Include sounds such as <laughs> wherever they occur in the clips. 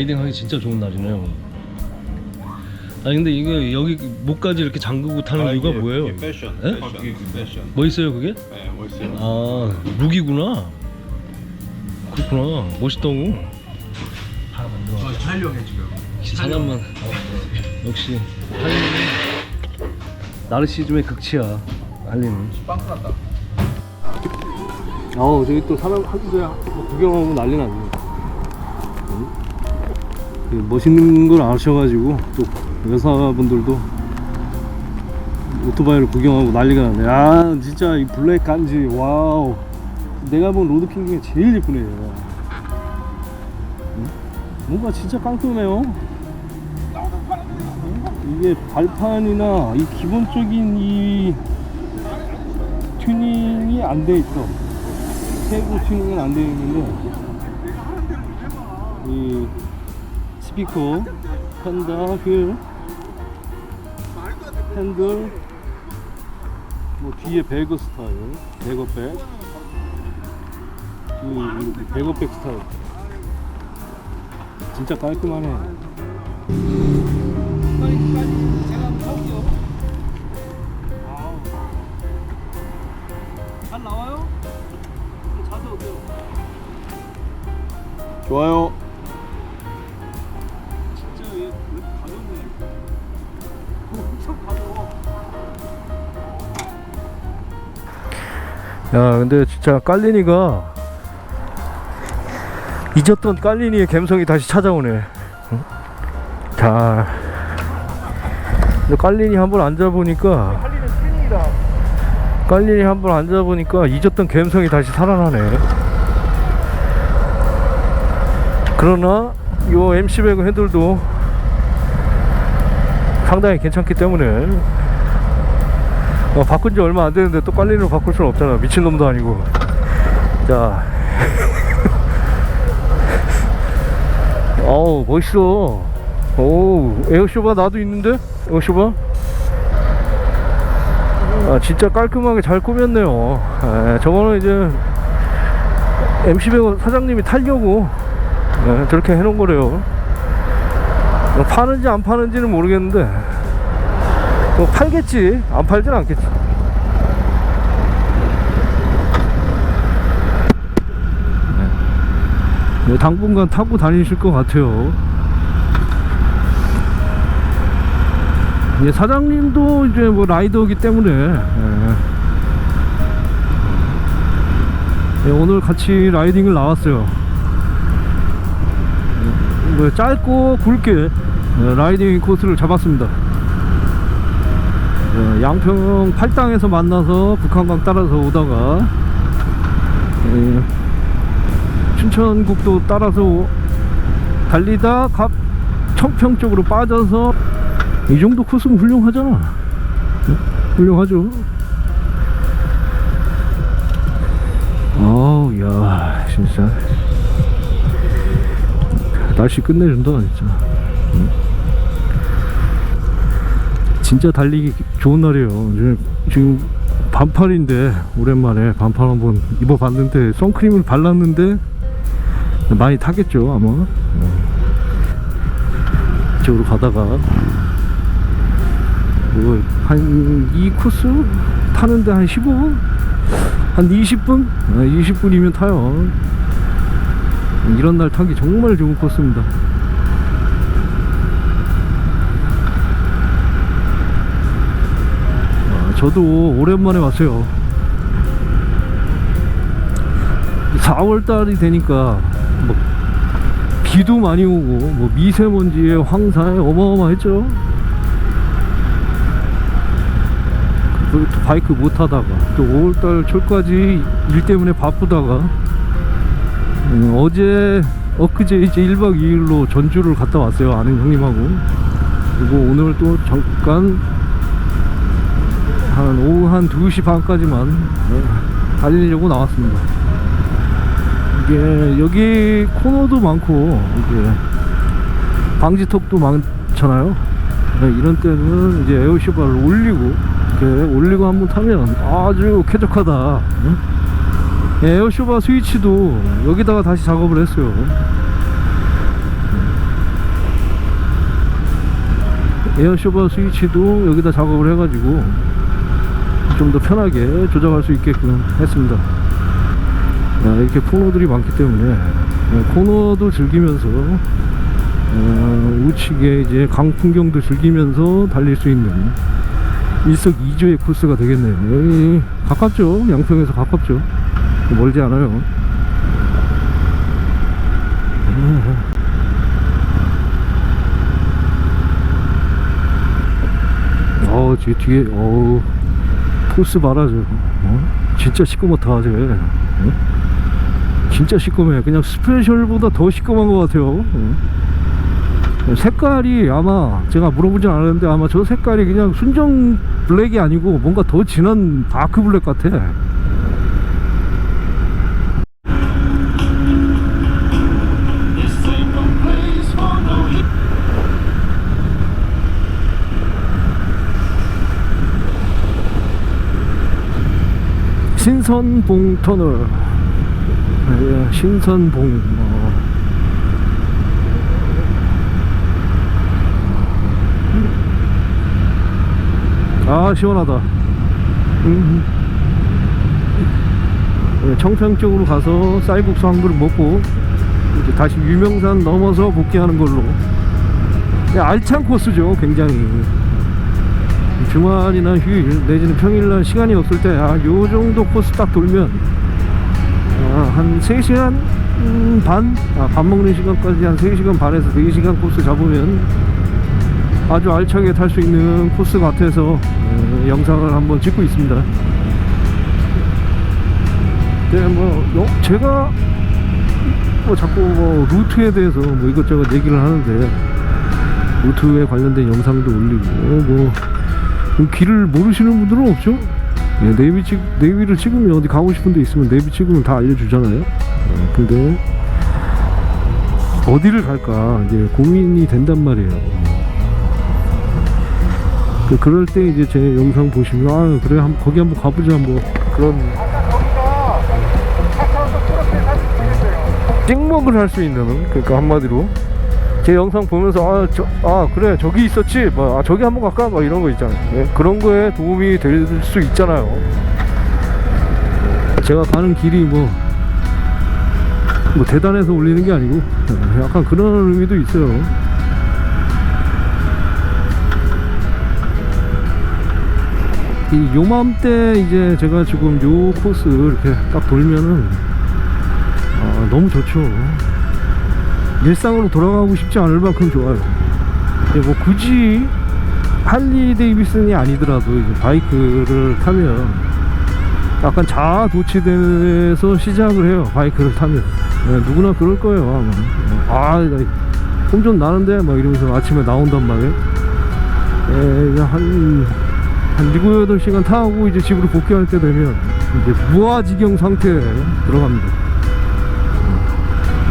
라이딩 하기 진짜 좋은 날이네요. 아니 근데 이거 여기 목까지 이렇게 잠그고 타는 아, 이유가 이게- 뭐예요? 이게 패션. 예? 패션. 이게 패션. 뭐 있어요 그게? 네, 멋있어요. 아 룩이구나. 그렇구나. 멋있다고. 저 촬영해 지금. 사람만 역시 할리는 나르시즘의 극치야. 할리는. 빵 났다. 어 저기 또 사람 한국에 구경하고 난리 났네. 응? 멋있는 걸 아셔가지고 또 여사분들도 오토바이를 구경하고 난리가 나네. 아 진짜 이 블랙 간지 와우. 내가 본 로드킹 중에 제일 예쁘네. 얘가. 응? 뭔가 진짜 깔끔해요. 이게 발판이나 이 기본적인 이 튜닝이 안 돼 있어. 세부 튜닝은 안 되어 있는데 이 스피커, 판다, 휠, 핸들, 뭐 뒤에 배그 스타일, 이 배거백 스타일. 진짜 깔끔하네. 좋아요. 야, 근데 진짜 깔리니가 잊었던 깔리니의 감성이 다시 찾아오네. 응? 자, 깔리니 한번 앉아보니까. 깔리니 한번 앉아보니까 잊었던 감성이 다시 살아나네. 그러나 요 MC 배그 핸들도 상당히 괜찮기 때문에 어, 바꾼 지 얼마 안 되는데 또 깔리니로 바꿀 수는 없잖아. 미친놈도 아니고. 자. <laughs> 어우, 멋있어. 오, 에어쇼바 나도 있는데? 에어쇼바? 아, 진짜 깔끔하게 잘 꾸몄네요. 에, 저거는 이제 MC 배우 사장님이 타려고 에, 저렇게 해놓은 거래요. 뭐 파는지 안 파는지는 모르겠는데 뭐 팔겠지. 안 팔진 않겠지. 네. 뭐 당분간 타고 다니실 것 같아요. 이제 사장님도 이제 뭐 라이더이기 때문에 예. 예, 오늘 같이 라이딩을 나왔어요. 예, 뭐 짧고 굵게 예, 라이딩 코스를 잡았습니다. 예, 양평 팔당에서 만나서 북한강 따라서 오다가 예, 춘천국도 따라서 오- 달리다 갑 청평 쪽으로 빠져서 이 정도 코스면 훌륭하잖아. 응? 훌륭하죠. 어우, 야, 진짜. 날씨 끝내준다, 진짜. 진짜 달리기 좋은 날이에요. 지금, 반팔인데, 오랜만에 반팔 한번 입어봤는데, 선크림을 발랐는데, 많이 타겠죠, 아마. 응. 이쪽으로 가다가, 뭐, 한, 이 코스 타는데 한 15분? 한 20분? 20분이면 타요. 이런 날 타기 정말 좋은 코스입니다. 저도 오랜만에 왔어요. 4월 달이 되니까 뭐 비도 많이 오고 뭐 미세먼지에 황사에 어마어마했죠. 또 바이크 못 타다가 또 5월달 초까지 일 때문에 바쁘다가 음, 어제 엊그제 이제 1박 2일로 전주를 갔다 왔어요 아는 형님하고 그리고 오늘 또 잠깐 한 오후 한 2시 반까지만 어, 달리려고 나왔습니다 이게 여기 코너도 많고 이게 방지턱도 많잖아요 네, 이런 때는 이제 에어쇼바를 올리고 이렇게 올리고 한번 타면 아주 쾌적하다. 응? 에어쇼바 스위치도 여기다가 다시 작업을 했어요. 에어쇼바 스위치도 여기다 작업을 해가지고 좀 더 편하게 조작할 수 있게끔 했습니다. 아, 이렇게 코너들이 많기 때문에 어, 코너도 즐기면서 어, 우측에 이제 강 풍경도 즐기면서 달릴 수 있는 일석이조의 코스가 되겠네요. 가깝죠? 양평에서 가깝죠? 멀지 않아요. 어, 저 뒤에, 어우, 봐라, 저. 어? 진짜 시꺼멓다, 쟤. 어? 진짜 시꺼매. 그냥 스페셜보다 더 시꺼먼 것 같아요. 어? 색깔이 아마, 제가 물어보진 않았는데 아마 저 색깔이 그냥 순정 블랙이 아니고 뭔가 더 진한 다크 블랙 같아. 신선봉 터널. 예, 신선봉. 어. 아 시원하다. 음. 예, 청평 쪽으로 가서 쌀국수 한 그릇 먹고 이제 다시 유명산 넘어서 복귀하는 걸로. 예, 알찬 코스죠, 굉장히. 주말이나 휴일 내지는 평일날 시간이 없을 때 아 요 정도 코스 딱 돌면 아, 한 3시간 음, 반? 아, 밥 먹는 시간까지 한 3시간 반에서 4시간 코스 잡으면 아주 알차게 탈 수 있는 코스 같아서 어, 영상을 한번 찍고 있습니다 네, 뭐 요- 제가 뭐 자꾸 뭐 루트에 대해서 뭐 이것저것 얘기를 하는데 루트에 관련된 영상도 올리고 뭐 길을 모르시는 분들은 없죠? 예, 네이비 찍, 네이비를 찍으면 어디 가고 싶은 데 있으면 네이비 찍으면 다 알려주잖아요. 어, 근데 어디를 갈까 이제 고민이 된단 말이에요. 그, 그럴 때 이제 제 영상 보시면 아 그래 한, 거기 한번 가보자 뭐 그런 찍먹을 할 수 있는 그러니까 한마디로 제 영상 보면서 아, 저, 아 그래 저기 있었지? 뭐, 아, 저기 한번 갈까? 막 이런 거 있잖아요. 예, 그런 거에 도움이 될 수 있잖아요. 제가 가는 길이 뭐, 뭐 대단해서 올리는 게 아니고 예, 약간 그런 의미도 있어요. 이 요맘때 이제 제가 지금 요 코스 이렇게 딱 돌면은 아, 너무 좋죠 일상으로 돌아가고 싶지 않을 만큼 좋아요. 이제 뭐 굳이 할리 데이비슨이 아니더라도 이제 바이크를 타면 약간 자아 도취돼서 시작을 해요. 바이크를 타면 네, 누구나 그럴 거예요. 아마. 아, 홈좀 나는데 막 이러면서 아침에 나온단 말이에요. 예, 한, 한 7, 8시간 타고 이제 집으로 복귀할 때 되면 이제 무아지경 상태에 들어갑니다.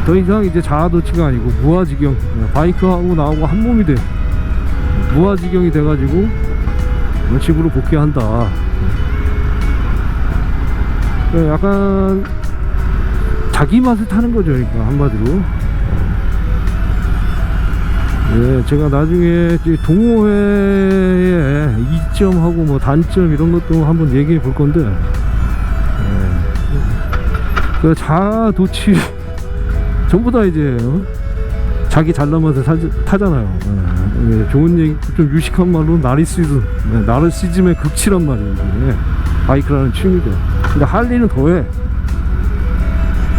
더 이상 이제 자아도취가 아니고 무아지경 바이크하고 나하고 한 몸이 돼. 무아지경이 돼가지고 집으로 복귀한다. 네, 약간 자기 맛을 타는 거죠 그러니까 한마디로. 예, 제가 나중에 동호회의 이점하고 뭐 단점 이런 것도 한번 얘기해 볼 건데. 예. 그 자아도취 전부 다 이제 어? 자기 살, 타잖아요. 예, 예, 좋은 얘기, 좀 유식한 말로 나리시즘, 네, 나르시즘의 극치란 말이에요. 바이크라는 취미가. 근데 할리는 더해.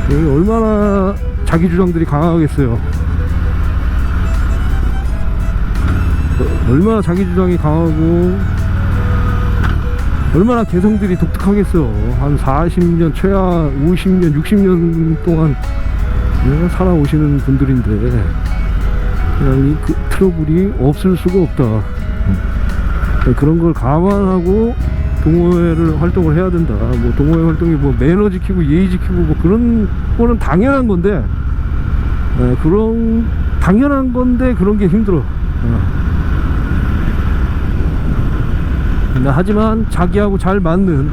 이게 얼마나 자기 주장들이 강하겠어요. 어, 얼마나 자기 주장이 강하고 얼마나 개성들이 독특하겠어. 한 40년, 최하 50년, 60년 동안 예, 살아오시는 분들인데 그냥 이 그 트러블이 없을 수가 없다. 음. 그런 걸 감안하고 동호회를 활동을 해야 된다. 뭐 동호회 활동이 뭐 매너 지키고 예의 지키고 뭐 그런 거는 당연한 건데 예, 그런 당연한 건데 그런 게 힘들어. 어. 근데 하지만 자기하고 잘 맞는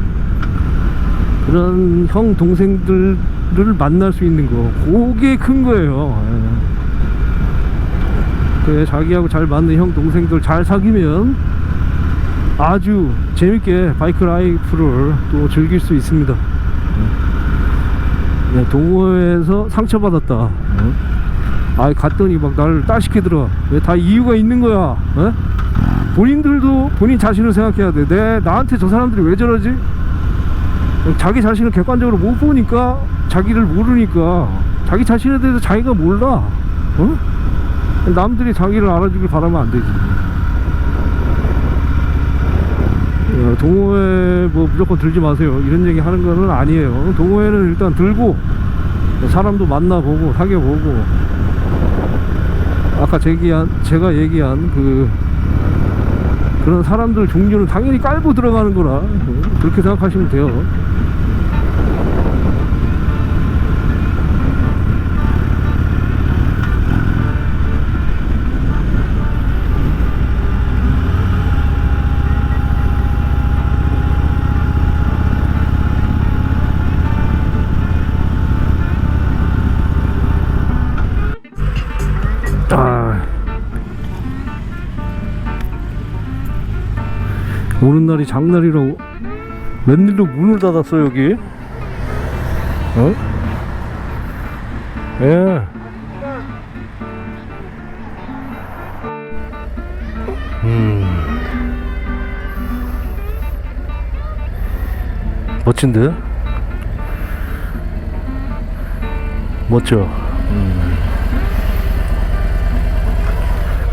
그런 형 동생들 을 만날 수 있는 거 그게 큰 거예요 예. 그 자기하고 잘 맞는 형 동생들 잘 사귀면 아주 재밌게 바이크 라이프를 또 즐길 수 있습니다. 네, 동호회에서 상처받았다. 아 갔더니 막 나를 따시키더라. 왜다 이유가 있는 거야. 어? 본인들도 본인 자신을 생각해야 돼. 내 나한테 저 사람들이 왜 저러지? 자기 자신을 객관적으로 못 보니까 자기를 모르니까 자기 자신에 대해서 자기가 몰라. 어? 남들이 자기를 알아주길 바라면 안 되지. 어, 동호회 뭐 무조건 들지 마세요. 이런 얘기 하는 거는 아니에요. 동호회는 일단 들고 사람도 만나보고 사귀어보고 아까 제기한 제가 얘기한 그 그런 사람들 종류는 당연히 깔고 들어가는 거라 어, 그렇게 생각하시면 돼요. 오는 날이 장날이라고 웬일로 문을 닫았어 여기? 어? 예. 음. 멋진데? 멋져.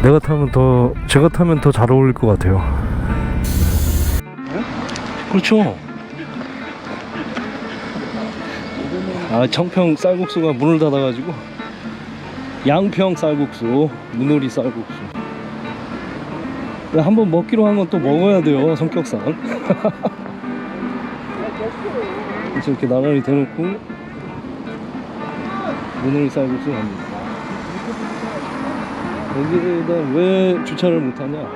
내가 타면 더 제가 타면 더 잘 어울릴 것 같아요. 그렇죠. 아 청평 쌀국수가 문을 닫아가지고 양평 쌀국수, 문오리 쌀국수. 한번 먹기로 한 건 또 먹어야 돼요 성격상. <laughs> 이렇게 나란히 대놓고 문오리 쌀국수 합니다. 여기에다 왜 주차를 못하냐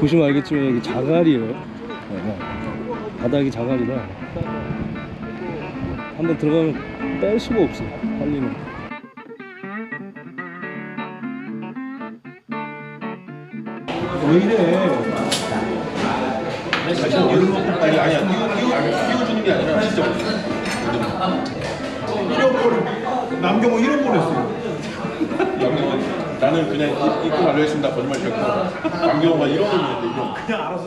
보시면 알겠지만 여기 자갈이에요 네, 바닥이 자갈이라 한번 들어가면 뺄 수가 없어 빨리는 왜 이래? 아니 아니야 띄워주는 게 아니라 진짜 남경호 이름 보냈어요 나는 그냥 입고 달려있습니다. 거짓말 쳤고. 남경호가 이런 놈이었는데 그냥 알아서